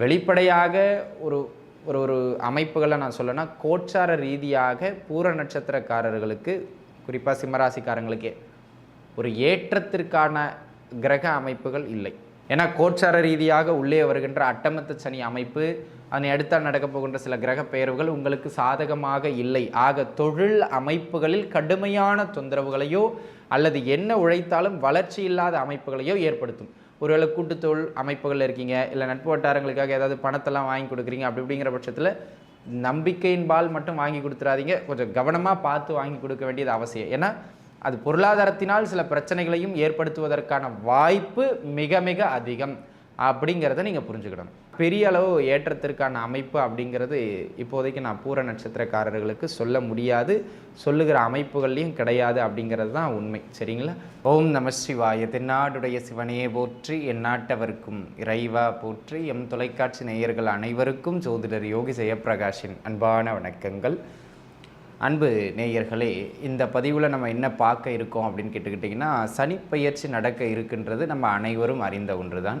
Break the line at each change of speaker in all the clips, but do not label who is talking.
வெளிப்படையாக ஒரு ஒரு ஒரு அமைப்புகளை நான் சொல்லனா கோட்சார ரீதியாக பூர நட்சத்திரக்காரர்களுக்கு குறிப்பாக சிம்மராசிக்காரங்களுக்கே ஒரு ஏற்றத்திற்கான கிரக அமைப்புகள் இல்லை. ஏன்னா கோட்சார ரீதியாக உள்ளே வருகின்ற அட்டமத்து சனி அமைப்பு அதனை அடுத்தால் நடக்கப் போகின்ற சில கிரக பெயர்வுகள் உங்களுக்கு சாதகமாக இல்லை. ஆக தொழில் அமைப்புகளில் கடுமையான தொந்தரவுகளையோ அல்லது என்ன உழைத்தாலும் வளர்ச்சி இல்லாத அமைப்புகளையோ ஏற்படுத்தும். ஒருவேளை கூட்டுத்தொழில் அமைப்புகள் இருக்கீங்க இல்லை நட்பு வட்டாரங்களுக்காக ஏதாவது பணத்தெல்லாம் வாங்கி கொடுக்குறீங்க அப்படி அப்படிங்கிற பட்சத்தில் நம்பிக்கையின் பால் மட்டும் வாங்கி கொடுத்துறாதீங்க. கொஞ்சம் கவனமாக பார்த்து வாங்கி கொடுக்க வேண்டியது அவசியம். ஏன்னா அது பொருளாதாரத்தினால் சில பிரச்சனைகளையும் ஏற்படுத்துவதற்கான வாய்ப்பு மிக மிக அதிகம். அப்படிங்கிறத நீங்கள் புரிஞ்சுக்கிடணும் பெரிய அளவு ஏற்றத்திற்கான அமைப்பு அப்படிங்கிறது இப்போதைக்கு நான் பூர நட்சத்திரக்காரர்களுக்கு சொல்ல முடியாது. சொல்லுகிற அமைப்புகள்லையும் கிடையாது அப்படிங்கிறது தான் உண்மை. சரிங்களா? ஓம் நம சிவாய. தென்னாடுடைய சிவனையே போற்றி எந்நாட்டவர்க்கும் இறைவா போற்றி எம் தொலைக்காட்சி நேயர்கள் அனைவருக்கும் ஜோதிடர் யோகி ஜெயப்பிரகாஷின் அன்பான வணக்கங்கள். அன்பு நேயர்களே இந்த பதிவில் நம்ம என்ன பார்க்க இருக்கோம் அப்படின்னு கேட்டுக்கிட்டிங்கன்னா சனிப்பெயர்ச்சி நடக்க இருக்கின்றது நம்ம அனைவரும் அறிந்த ஒன்று தான்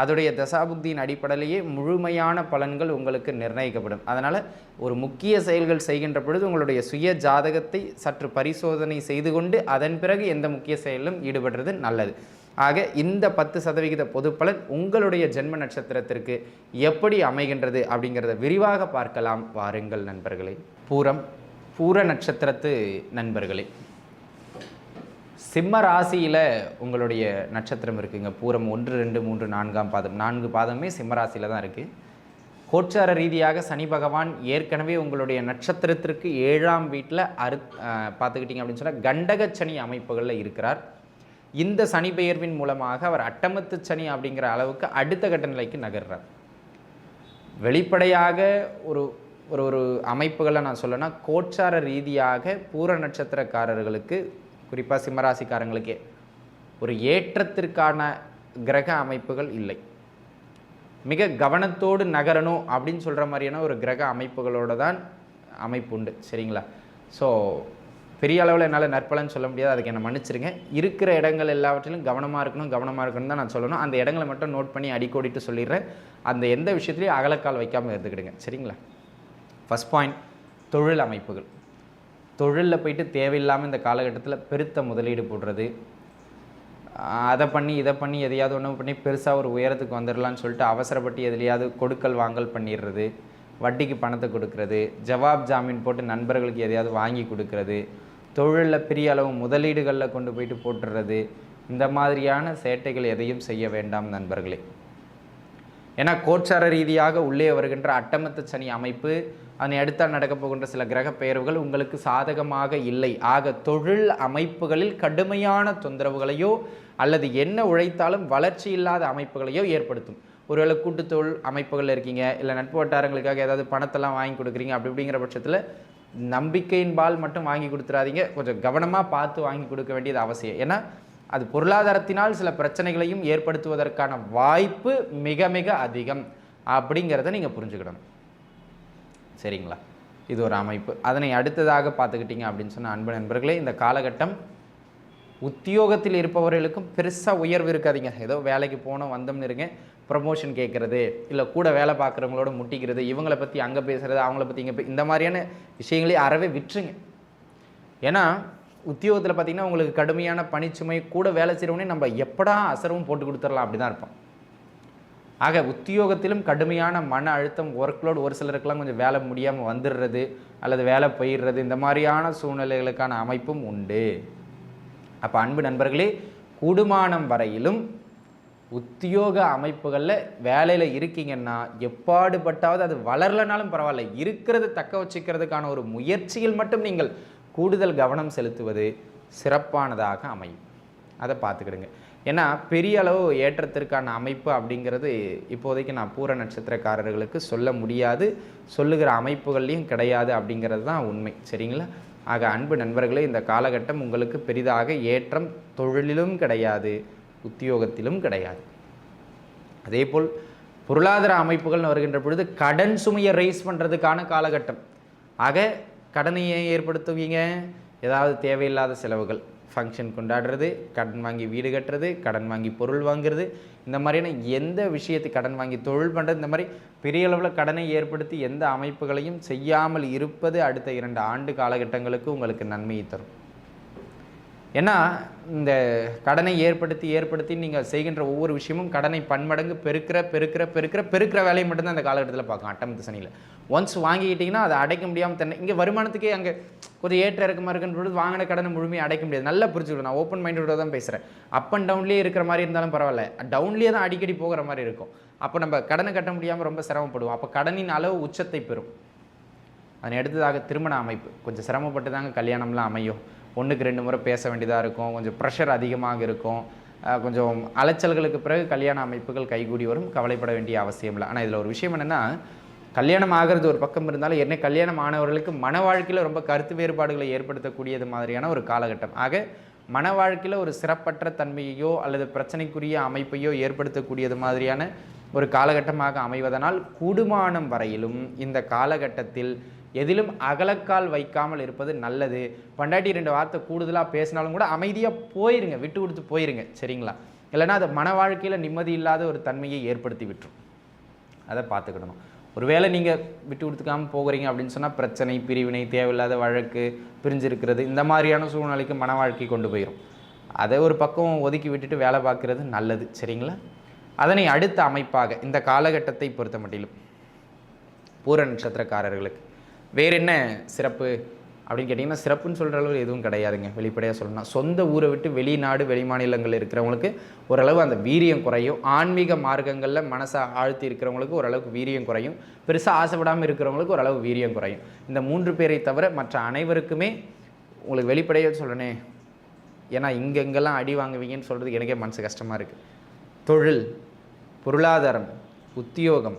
அதோடைய தசாபுக்தியின் அடிப்படையிலேயே முழுமையான பலன்கள் உங்களுக்கு நிர்ணயிக்கப்படும். அதனால் ஒரு முக்கிய செயல்கள் செய்கின்ற பொழுது உங்களுடைய சுய ஜாதகத்தை சற்று பரிசோதனை செய்து கொண்டு அதன் பிறகு எந்த முக்கிய செயலிலும் ஈடுபடுறது நல்லது. ஆக இந்த பத்து சதவிகித பொது பலன் உங்களுடைய ஜென்ம நட்சத்திரத்திற்கு எப்படி அமைகின்றது அப்படிங்கிறத விரிவாக பார்க்கலாம். வாருங்கள் நண்பர்களே. பூரம் பூர நட்சத்திரத்து நண்பர்களே. சிம்ம ராசியில் உங்களுடைய நட்சத்திரம் இருக்குங்க. பூரம் ஒன்று ரெண்டு மூன்று நான்காம் பாதம். நான்கு பாதமே சிம்ம ராசியில் தான் இருக்குது கோச்சார ரீதியாக சனி பகவான் ஏற்கனவே உங்களுடைய நட்சத்திரத்திற்கு ஏழாம் வீட்டில் அரு பார்த்துக்கிட்டிங்க அப்படின்னு சொன்னால் கண்டக சனி அமைப்புகளில் இருக்கிறார். இந்த சனி பெயர்வின் மூலமாக அவர் அட்டமத்து சனி அப்படிங்கிற அளவுக்கு அடுத்த கட்ட நிலைக்கு நகர்றார். வெளிப்படையாக ஒரு ஒரு ஒரு அமைப்புகளை நான் சொல்லனா கோச்சார ரீதியாக பூர நட்சத்திரக்காரர்களுக்கு குறிப்பாக சிம்மராசிக்காரங்களுக்கே. ஒரு ஏற்றத்திற்கான கிரக அமைப்புகள் இல்லை. மிக கவனத்தோடு நகரணும் அப்படின்னு சொல்கிற மாதிரியான ஒரு கிரக அமைப்புகளோடு தான் அமைப்பு உண்டு. சரிங்களா? ஸோ பெரிய அளவில் என்னால் நற்பலன்னு சொல்ல முடியாது. அதுக்கு என்னை மன்னிச்சிருங்க. இருக்கிற இடங்கள் எல்லாவற்றிலும் கவனமாக இருக்கணும் கவனமாக இருக்கணும் தான் நான் சொல்லணும். அந்த இடங்களை மட்டும் நோட் பண்ணி அடிக்கோடிட்டு சொல்லிடுறேன். அந்த எந்த விஷயத்துலையும் அகலக்கால் வைக்காமல் இருந்துக்கிடுங்க. சரிங்களா? ஃபஸ்ட் பாயிண்ட் தொழில் அமைப்புகள். தொழிலில் போயிட்டு தேவையில்லாமல் இந்த காலகட்டத்தில் பெருத்த முதலீடு போடுறது. அதை பண்ணி இதை பண்ணி எதையாவது ஒன்று பண்ணி பெருசாக ஒரு உயரத்துக்கு வந்துடலான்னு சொல்லிட்டு அவசரப்பட்டு எதுலையாவது கொடுக்கல் வாங்கல் பண்ணிடுறது வட்டிக்கு பணத்தை கொடுக்கறது ஜவாப் ஜாமீன் போட்டு நண்பர்களுக்கு எதையாவது வாங்கி கொடுக்கறது தொழிலில் பெரிய அளவு முதலீடுகளில் கொண்டு போயிட்டு போட்டுறது இந்த மாதிரியான சேட்டைகள் எதையும் செய்ய வேண்டாம் நண்பர்களே. ஏன்னா கோச்சார ரீதியாக உள்ளே வருகின்ற அட்டமத்து சனி அமைப்பு அதனை அடுத்தால் நடக்கப் போகின்ற சில கிரக பெயர்வுகள் உங்களுக்கு சாதகமாக இல்லை. ஆக தொழில் அமைப்புகளில் கடுமையான தொந்தரவுகளையோ அல்லது என்ன உழைத்தாலும் வளர்ச்சி இல்லாத அமைப்புகளையோ ஏற்படுத்தும். ஒருவேளை கூட்டுத்தொழில் அமைப்புகளில் இருக்கீங்க இல்லை நட்பு வட்டாரங்களுக்காக ஏதாவது பணத்தெல்லாம் வாங்கி கொடுக்குறீங்க அப்படி அப்படிங்கிற பட்சத்தில் நம்பிக்கையின் பால் மட்டும் வாங்கி கொடுத்துறாதீங்க. கொஞ்சம் கவனமாக பார்த்து வாங்கி கொடுக்க வேண்டியது அவசியம். ஏன்னா அது பொருளாதாரத்தினால் சில பிரச்சனைகளையும் ஏற்படுத்துவதற்கான வாய்ப்பு மிக மிக அதிகம். அப்படிங்கிறத நீங்கள் புரிஞ்சுக்கிடணும் சரிங்களா? இது ஒரு அமைப்பு. அதனை அடுத்ததாக பார்த்துக்கிட்டீங்க அப்படின்னு சொன்ன அன்பு நண்பர்களே இந்த காலகட்டம் உத்தியோகத்தில் இருப்பவர்களுக்கும் பெருசாக உயர்வு இருக்காதீங்க. ஏதோ வேலைக்கு போனோம் வந்தோம்னு இருங்க ப்ரமோஷன் கேட்குறது இல்லை கூட வேலை பார்க்குறவங்களோட முட்டிக்கிறது இவங்கள பற்றி அங்கே பேசுகிறது அவங்கள பற்றி இங்கே இந்த மாதிரியான விஷயங்களே அறவே விட்டுருங்க. ஏன்னா உத்தியோகத்தில் பார்த்தீங்கன்னா உங்களுக்கு கடுமையான பணிச்சுமை கூட வேலை செய்கிறவனே நம்ம எப்படா அசரவும் போட்டு கொடுத்துடலாம் அப்படி தான் இருப்போம். ஆக உத்தியோகத்திலும் கடுமையான மன அழுத்தம் ஒர்க்லோடு ஒரு சிலருக்கெல்லாம் கொஞ்சம் வேலை முடியாமல் வந்துடுறது அல்லது வேலை போயிடுறது இந்த மாதிரியான சூழ்நிலைகளுக்கான அமைப்பும் உண்டு. அப்போ அன்பு நண்பர்களே கூடுமானம் வரையிலும் உத்தியோக அமைப்புகளில் வேலையில் இருக்கீங்கன்னா எப்பாடுபட்டாவது அது வளரலனாலும் பரவாயில்ல. இருக்கிறது தக்க வச்சுக்கிறதுக்கான ஒரு முயற்சியில் மட்டும் நீங்கள் கூடுதல் கவனம் செலுத்துவது சிறப்பானதாக அமையும். அதை பார்த்துக்கிடுங்க. ஏன்னா பெரிய அளவு ஏற்றத்திற்கான அமைப்பு அப்படிங்கிறது இப்போதைக்கு நான் பூர நட்சத்திரக்காரர்களுக்கு சொல்ல முடியாது. சொல்லுகிற அமைப்புகள்லையும் கிடையாது அப்படிங்கிறது தான் உண்மை. சரிங்களா? ஆக அன்பு நண்பர்களே இந்த காலகட்டம் உங்களுக்கு பெரிதாக ஏற்றம் தொழிலிலும் கிடையாது உத்தியோகத்திலும் கிடையாது. அதேபோல் பொருளாதார அமைப்புகள்னு வருகின்ற பொழுது கடன் சுமையை ரைஸ் பண்ணுறதுக்கான காலகட்டம். ஆக கடனை ஏன் ஏற்படுத்துவீங்க. ஏதாவது தேவையில்லாத செலவுகள். ஃபங்க்ஷன் கொண்டாடுறது கடன் வாங்கி வீடு கட்டுறது கடன் வாங்கி பொருள் வாங்குறது இந்த மாதிரியான எந்த விஷயத்தை கடன் வாங்கி தொழில் பண்ணுறது இந்த மாதிரி பெரிய அளவில் கடனை ஏற்படுத்தி எந்த அமைப்புகளையும் செய்யாமல் இருப்பது அடுத்த இரண்டு ஆண்டு காலகட்டங்களுக்கு உங்களுக்கு நன்மையை தரும். ஏன்னா இந்த கடனை ஏற்படுத்தி ஏற்படுத்தி நீங்கள் செய்கின்ற ஒவ்வொரு விஷயமும் கடனை பன்மடங்கு பெருக்கிற பெருக்கிற பெருக்கிற பெருக்கிற வேலையை மட்டும்தான் அந்த காலகட்டத்தில் பார்க்கும் அட்டமத்து சனியில். ஒன்ஸ் வாங்கிக்கிட்டிங்கன்னா அதை அடைக்க முடியாமல் தன்னை இங்கே வருமானத்துக்கே அங்கே கொஞ்சம் ஏற்ற இறக்கமாக இருக்குன்னு பொழுது வாங்கின கடனை முழுமையாக அடைக்க முடியாது. நல்லா புரிஞ்சுக்கணும். நான் ஓப்பன் மைண்டோட தான் பேசுகிறேன் அப் அண்ட் டவுன்லேயே இருக்கிற மாதிரி இருந்தாலும் பரவாயில்ல. டவுன்லேயே தான் அடிக்கடி போகிற மாதிரி இருக்கும். அப்போ நம்ம கடனை கட்ட முடியாமல் ரொம்ப சிரமப்படுவோம். அப்போ கடனின் அளவு உச்சத்தை பெறும். அதனை அடுத்ததாக திருமண அமைப்பு. கொஞ்சம் சிரமப்பட்டு தாங்க கல்யாணம்லாம் அமையும். ஒன்றுக்கு ரெண்டு முறை பேச வேண்டியதாக இருக்கும். கொஞ்சம் ப்ரெஷர் அதிகமாக இருக்கும். கொஞ்சம் அலைச்சல்களுக்கு பிறகு கல்யாண அமைப்புகள் கைகூடி வரும். கவலைப்பட வேண்டிய அவசியம் இல்லை. ஆனால் இதில் ஒரு விஷயம் என்னென்னா கல்யாணம் ஆகிறது ஒரு பக்கம் இருந்தாலும் என்ன கல்யாணம் ஆனவர்களுக்கு மன வாழ்க்கையில் ரொம்ப கருத்து வேறுபாடுகளை ஏற்படுத்தக்கூடியது மாதிரியான ஒரு காலகட்டம். ஆக மன வாழ்க்கையில் ஒரு சிறப்பற்ற தன்மையையோ அல்லது பிரச்சனைக்குரிய அமைப்பையோ ஏற்படுத்தக்கூடியது மாதிரியான ஒரு காலகட்டமாக அமைவதனால் கூடுமானம் வரையிலும் இந்த காலகட்டத்தில் எதிலும் அகலக்கால் வைக்காமல் இருப்பது நல்லது. பண்டாட்டி ரெண்டு வார்த்தை கூடுதலாக பேசினாலும் கூட அமைதியாக போயிருங்க விட்டு கொடுத்து போயிருங்க. சரிங்களா? இல்லைன்னா அது மன வாழ்க்கையில் நிம்மதி இல்லாத ஒரு தன்மையை ஏற்படுத்தி விட்டுரும். அதை பார்த்துக்கிடணும். ஒருவேளை நீங்கள் விட்டு கொடுத்துக்காமல் போகிறீங்க அப்படின்னு சொன்னால் பிரச்சனை பிரிவினை தேவையில்லாத வழக்கு பிரிஞ்சிருக்கிறது இந்த மாதிரியான சூழ்நிலைக்கு மன வாழ்க்கை கொண்டு போயிடும் அதை ஒரு பக்கம் ஒதுக்கி விட்டுட்டு வேலை பார்க்குறது நல்லது. சரிங்களா? அதனை அடுத்த அமைப்பாக இந்த காலகட்டத்தை பொறுத்த மட்டிலும் பூர நட்சத்திரக்காரர்களுக்கு. வேறு என்ன சிறப்பு? அப்படின்னு கேட்டிங்கன்னா சிறப்புன்னு சொல்கிற அளவு எதுவும் கிடையாதுங்க. வெளிப்படையாக சொல்லணும் சொந்த ஊரை விட்டு வெளிநாடு வெளிமாநிலங்கள் இருக்கிறவங்களுக்கு ஓரளவு அந்த வீரியம் குறையும். ஆன்மீக மார்க்கங்களில் மனசை ஆழ்த்தி இருக்கிறவங்களுக்கு ஓரளவுக்கு வீரியம் குறையும். பெருசாக ஆசைப்படாமல் இருக்கிறவங்களுக்கு ஓரளவு வீரியம் குறையும். இந்த மூன்று பேரை தவிர மற்ற அனைவருக்குமே உங்களுக்கு வெளிப்படையாக சொல்லணே ஏன்னா இங்கே இங்கெல்லாம் அடி வாங்குவீங்கன்னு சொல்கிறதுக்கு எனக்கே மனசு கஷ்டமாக இருக்குது தொழில் பொருளாதாரம் உத்தியோகம்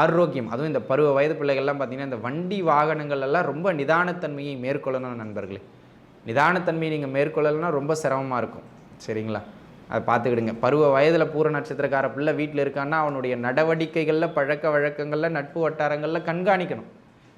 ஆரோக்கியம். அதுவும் இந்த பருவ வயது பிள்ளைகள்லாம் பார்த்தீங்கன்னா இந்த வண்டி வாகனங்கள் எல்லாம் ரொம்ப நிதானத்தன்மையை மேற்கொள்ளணும் நண்பர்களே. நிதானத்தன்மையை நீங்கள் மேற்கொள்ளலைன்னா ரொம்ப சிரமமாக இருக்கும். சரிங்களா? அதை பார்த்துக்கிடுங்க. பருவ வயதில் பூர நட்சத்திரக்கார பிள்ளை வீட்டில் இருக்கான்னா அவனுடைய நடவடிக்கைகளில் பழக்க வழக்கங்களில் நட்பு வட்டாரங்களில் கண்காணிக்கணும்.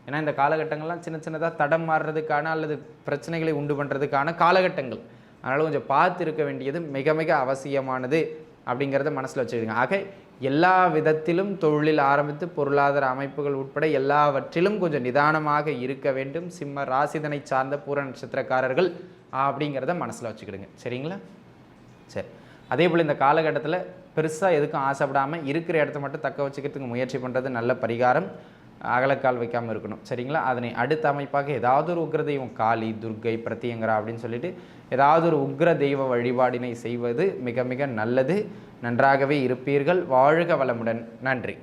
ஏன்னா இந்த காலகட்டங்கள்லாம் சின்ன சின்னதாக தடம் மாறுறதுக்கான அல்லது பிரச்சனைகளை உண்டு பண்ணுறதுக்கான காலகட்டங்கள். அதனால் கொஞ்சம் பார்த்து இருக்க வேண்டியது மிக மிக அவசியமானது. அப்படிங்கிறத மனசில் வச்சுக்கிடுங்க. ஆக எல்லா விதத்திலும் தொழிலில் ஆரம்பித்து பொருளாதார அமைப்புகள் உட்பட எல்லாவற்றிலும் கொஞ்சம் நிதானமாக இருக்க வேண்டும். சிம்ம ராசிதனை சார்ந்த பூர நட்சத்திரக்காரர்கள் அப்படிங்கிறத மனசில் வச்சுக்கிடுங்க. சரிங்களா? சரி. அதே போல் இந்த காலகட்டத்தில் பெருசாக எதுக்கும் ஆசைப்படாமல் இருக்கிற இடத்த மட்டும் தக்க வச்சுக்கிறதுக்கு முயற்சி பண்ணுறது நல்ல பரிகாரம். அகலக்கால் வைக்காமல் இருக்கணும். சரிங்களா? அதனை அடுத்த அமைப்பாக ஏதாவது ஒரு உக்ர தெய்வம் காளி துர்க்கை பிரத்தியங்கரா அப்படின்னு சொல்லிட்டு ஏதாவது ஒரு உக்ர தெய்வ வழிபாடினை செய்வது மிக மிக நல்லது. நன்றாகவே இருப்பீர்கள். வாழ்க வளமுடன். நன்றி.